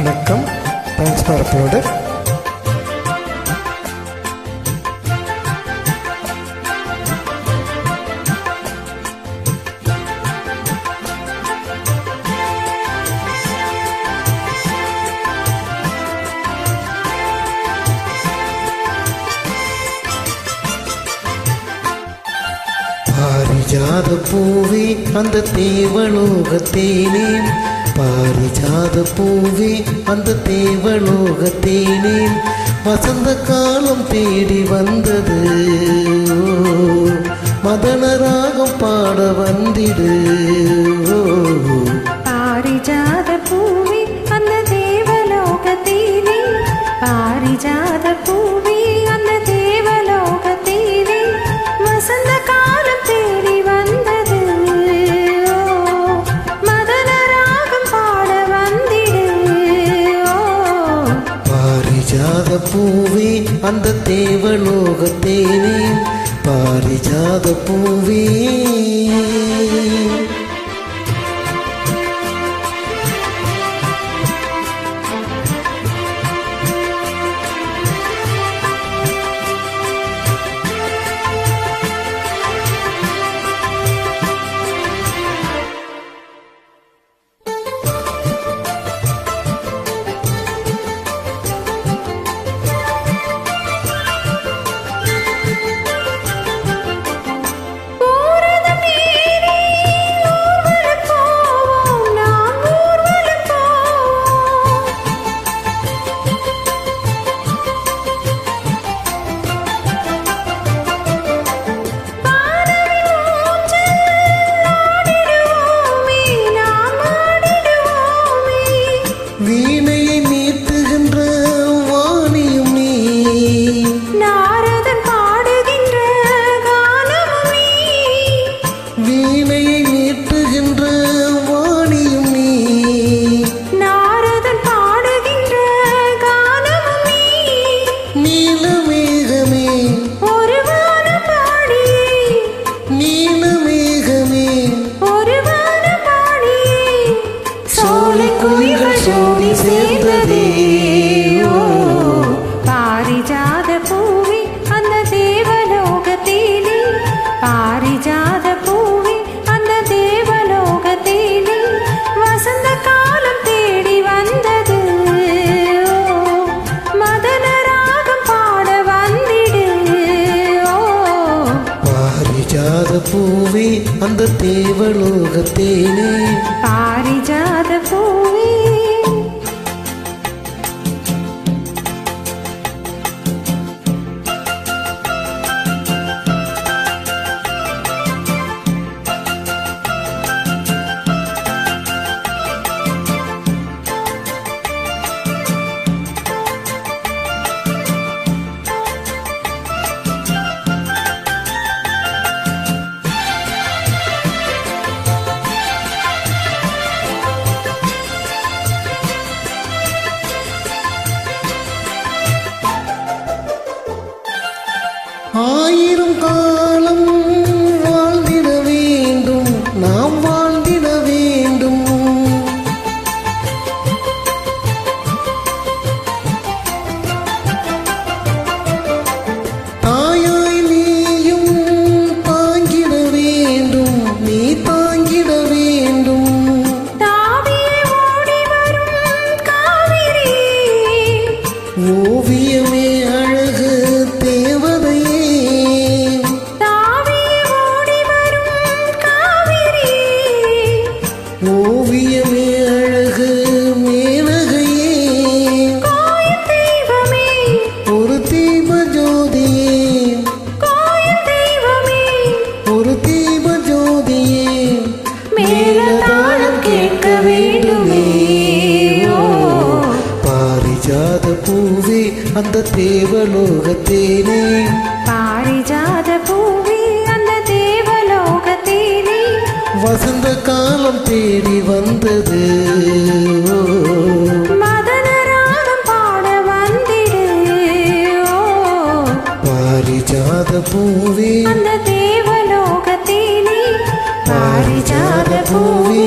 வணக்கம். Thanks for upload பாரிஜாத பூவே அந்த தேவலோகத்தேனே. பாரிஜாத பூவே அந்த தேவலோகத்தேனே வசந்த காலம் தேடி வந்தது. மதனராகம் பாட வந்திடு. அந்த தேவலோகத்தேனே பாரிஜாத பூவே. வீணையை மீட்டுகின்ற வாணியும் நீ. நாரதன் பாடுகின்ற கானமும் நீ. நீலமேகமே. ஒரு வானம் பாடியே நீலமேகமே ஒரு வானம் பாடியே சோலை குயில்கள் சோடி சேர்ந்ததே. பூவே அந்த தேவலோகத்தேனே. பாரிஜாத ஆயிரம் கா பூவே அந்த தேவலோகத்தேனே. பாரிஜாத பூவே அந்த தேவலோகத்திலே வசந்த காலம் தேடி வந்தது. பாரிஜாத பூவே அந்த தேவலோகத்திலே பாரிஜாத பூவே.